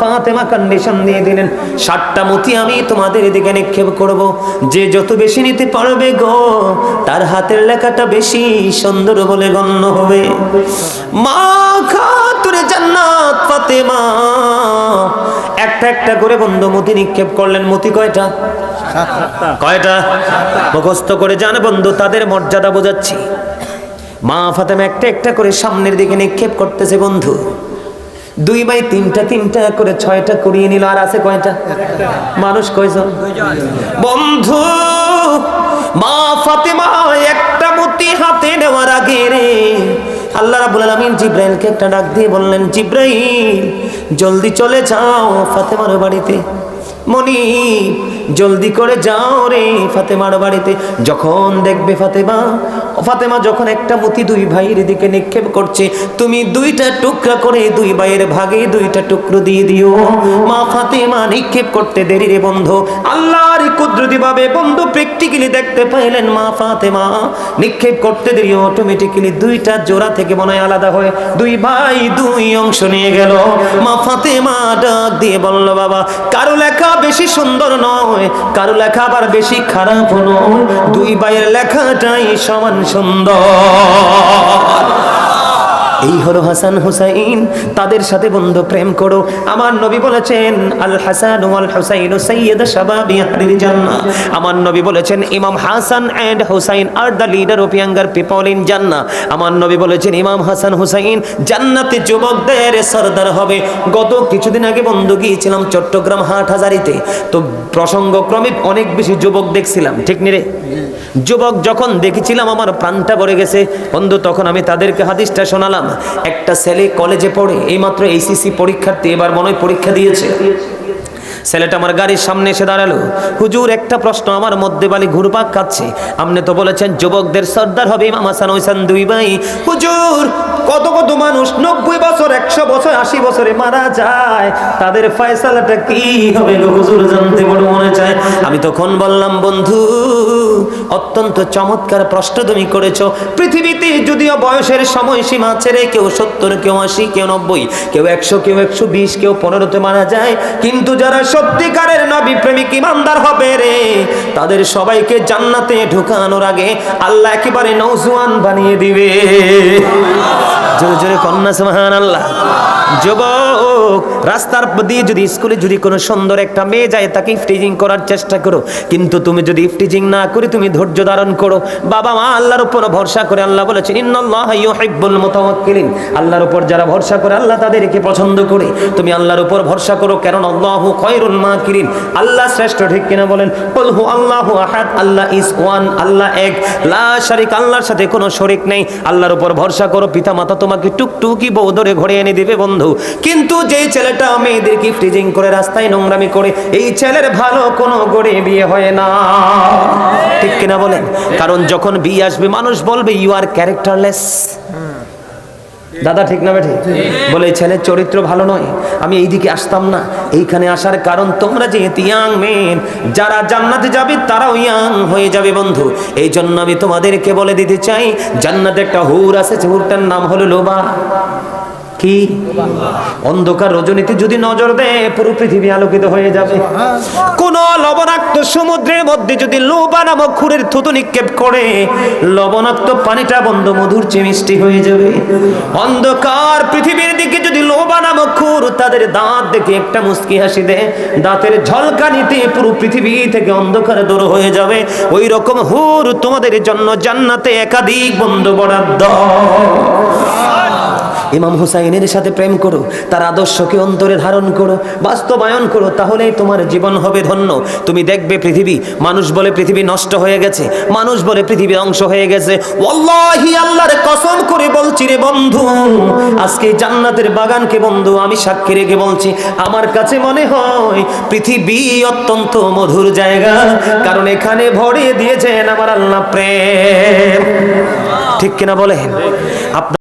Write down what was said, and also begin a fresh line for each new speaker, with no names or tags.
Fatema condition দিয়ে দিলেন। ষাটটা মতি আমি তোমাদের দিকে নিক্ষেপ করব। যে যত বেশি নিতে পারবে গো, তার হাতের লেখাটা বেশি সুন্দর বলে গণ্য হবে। মা খাতুরে জান্নাত ফাতেমা। একটা একটা করে বন্ধু মতি নিক্ষেপ করলেন। মতি কয়টা? কয়টা? মুখস্থ করে জান বন্ধু, তাদের মর্যাদা বোঝাচ্ছি। মা ফাতেমা একটা একটা করে সামনের দিকে নিক্ষেপ করতেছে বন্ধু। দুই বাই তিনটা তিনটা করে ছয়টা করিয়ে নিল, আর আছে কয়টা? মানুষ কয়জন? বন্ধু, মা ফাতেমা একটা মূর্তি হাতে নেওয়ার আগে রে, আল্লাহ রাব্বুল আলামিন জিব্রাইলকে একটা ডাক দিয়ে বললেন, জিব্রাইল, জলদি চলে যাও ফাতেমার বাড়িতে। মনি জলদি করে যাও রে ফাতেমার বাড়িতে। যখন দেখবে ফাতেমা ফাতেমা যখন একটা মতি দুই ভাইয়ের দিকে নিক্ষেপ করছে, তুমি দুইটা টুকরা করে দুই ভাইয়ের ভাগে দুইটা টুকরো দিয়ে দিও। মা ফাতেমা নিক্ষেপ করতে দেরি রে বন্ধু আল্লাহর কুদরতি ভাবে বন্ধু প্র্যাকটিক্যালি দেখতে পাইলেন মা ফাতেমা। নিক্ষেপ করতে দেরি অটোমেটিক্যালি দুইটা জোড়া থেকে মনে হয় আলাদা হয়ে দুই ভাই দুই অংশ নিয়ে গেল। মা ফাতেমা ডাক দিয়ে বলল, বাবা, কারও লেখা বেশি সুন্দর নয়, কারও লেখা আবার বেশি খারাপ নয়। দুই ভাইয়ের লেখাটাই সমান সুন্দর। এই হলো হাসান হুসাইন। তাদের সাথে বন্ধু প্রেম করো। আমার নবী বলেছেন, আল হাসান ওয়াল হুসাইন সাইয়্যিদ শাবাবি আহলিল জান্নাহ। আমার নবী বলেছেন, ইমাম Hasan and Hussain R the leader of younger people in Jannah. আমার নবী বলেছেন, ইমাম হাসান হুসাইন জান্নাতে যুবকদের সরদার হবে। গত কিছুদিন আগে বন্ধু গিয়েছিলাম চট্টগ্রাম হাট হাজারিতে তো প্রসঙ্গক্রমে অনেক বেশি যুবক দেখছিলাম, ঠিক নি রে? যুবক যখন দেখেছিলাম আমার প্রাণটা ভরে গেছে, বন্ধু, তখন আমি তাদেরকে হাদিসটা শোনালাম। একটা ছেলে কলেজে পড়ে, এইমাত্র এইসিসি পরীক্ষার্থী, এবার মনে পরীক্ষা দিয়েছে। ছেলেটা আমার গাড়ির সামনে এসে দাঁড়াল। হুজুর, একটা প্রশ্ন আমার মধ্যে বালি ঘুরপাক খাচ্ছে। আপনি তো বলেছেন, যুবকদের সর্দার হবে ইমাম হাসান দুই ভাই। হুজুর, কত কত মানুষ নব্বই বছর, একশো বছর, আশি বছরে মারা যায়। তাদের ফয়সালাটা কি হবে হুজুর, জানতে বড় মনে চায়। আমি তখন বললাম, বন্ধু, অত্যন্ত চমৎকার প্রশ্ন তুমি করেছ। পৃথিবীতে যদিও বয়সের সময়সীমা ছেড়ে কেউ সত্তর, কেউ আশি, কেউ নব্বই, কেউ একশো কেউ একশো বিশ, কেউ পনেরোতে মারা যায়। কিন্তু যারা সত্যিকারের নবী প্রেমিক ইমানদার হবে রে, তাদের সবাইকে জান্নাতে ঢুকানোর আগে আল্লাহ একেবারে নৌজুয়ান বানিয়ে দিবে। জোরে জোরে কন্যা সুবহান আল্লাহ যুবক, রাস্তার দিয়ে যদি স্কুলে যদি কোনো সুন্দর একটা মেয়ে যায়, তাকে ইফটিজিং করার চেষ্টা করো। কিন্তু তুমি যদি ইফটিজিং না করে, তুমি ধৈর্য ধারণ করো। বাবা মা আল্লাহর উপর ভরসা করে আল্লাহ বলেছেন, ইন্নাল্লাহা ইউহিব্বুল মুতাওয়াক্কিলিন। আল্লাহর উপর যারা ভরসা করে, আল্লাহ তাদেরকে পছন্দ করে। তুমি আল্লাহর উপর ভরসা করো কারণ আল্লাহু খায়রুল মাকিরিন। আল্লাহ শ্রেষ্ঠ, ঠিক কিনা বলেন? কুল হু আল্লাহু আহাদ, আল্লাহ ইজ ওয়ান, আল্লাহ এক। লা শারিক, আল্লাহর সাথে কোনো শরিক নেই। আল্লাহর উপর ভরসা করো পিতা মাতা তোমাকে টুকটুকি বউ ধরে ঘরে এনে দিবে, বন্ধু। কিন্তু যেই ছেলেটা মেয়েদেরকে ফ্রিজিং করে রাস্তায় নোংরামি করে, এই ছেলের ভালো কোনো গড়ে বিয়ে হয় না। ঠিক কিনা বলেন? কারণ যখন বিয়ে আসবে, মানুষ বলবে ইউ আর ক্যারেক্টারলেস দাদা ঠিক না বেঠে? বলে ছেলের চরিত্র ভালো নয়। আমি এইদিকে আসতাম না। এইখানে আসার কারণ তোমরা যেহেতু ইয়াং মেন যারা জান্নাতে যাবে তারাও ইয়াং হয়ে যাবে বন্ধু। এই জন্য আমি তোমাদেরকে বলে দিতে চাই জান্নাতে একটা হুর আছে হুরটার নাম হলো লোবা। কি? অন্ধকার রজনীতে যদি নজর দেয় পুরো পৃথিবী আলোকিত হয়ে যাবে। কোন লবণাক্ত সমুদ্রের মধ্যে যদি লোবা নামক খুরের থুতু নিক্ষেপ করে, লবণাক্ত পানিটা বন্ধ মধুর চেয়ে মিষ্টি হয়ে যাবে। অন্ধকার পৃথিবীর দিকে যদি লোবা নামক খুর তাদের দাঁত দেখে একটা মুস্কি হাসি দেয়, দাঁতের ঝলকানিতে পুরো পৃথিবী থেকে অন্ধকার দূর হয়ে যাবে। ওই রকম হুর তোমাদের জন্য জান্নাতে একাধিক বন্ধু বরাদ্দ। ইমাম হুসাইনের সাথে প্রেম করো, তার আদর্শকে অন্তরে ধারণ করো, বাস্তবায়ন করো, তাহলেই তোমার জীবন হবে ধন্য। তুমি দেখবে পৃথিবী, মানুষ বলে পৃথিবী নষ্ট হয়ে গেছে, মানুষ বলে পৃথিবী ধ্বংস হয়ে গেছে। আল্লাহর কসম করে বলছি রে বন্ধু, আজকে জান্নাতের বাগানকে বন্ধু, আমি সাক্ষী রেখে বলছি, আমার কাছে মনে হয় পৃথিবী অত্যন্ত মধুর জায়গা, কারণ এখানে ভরিয়ে দিয়েছেন আমার আল্লাহ প্রেম। ঠিক কিনা বলেন? আপনার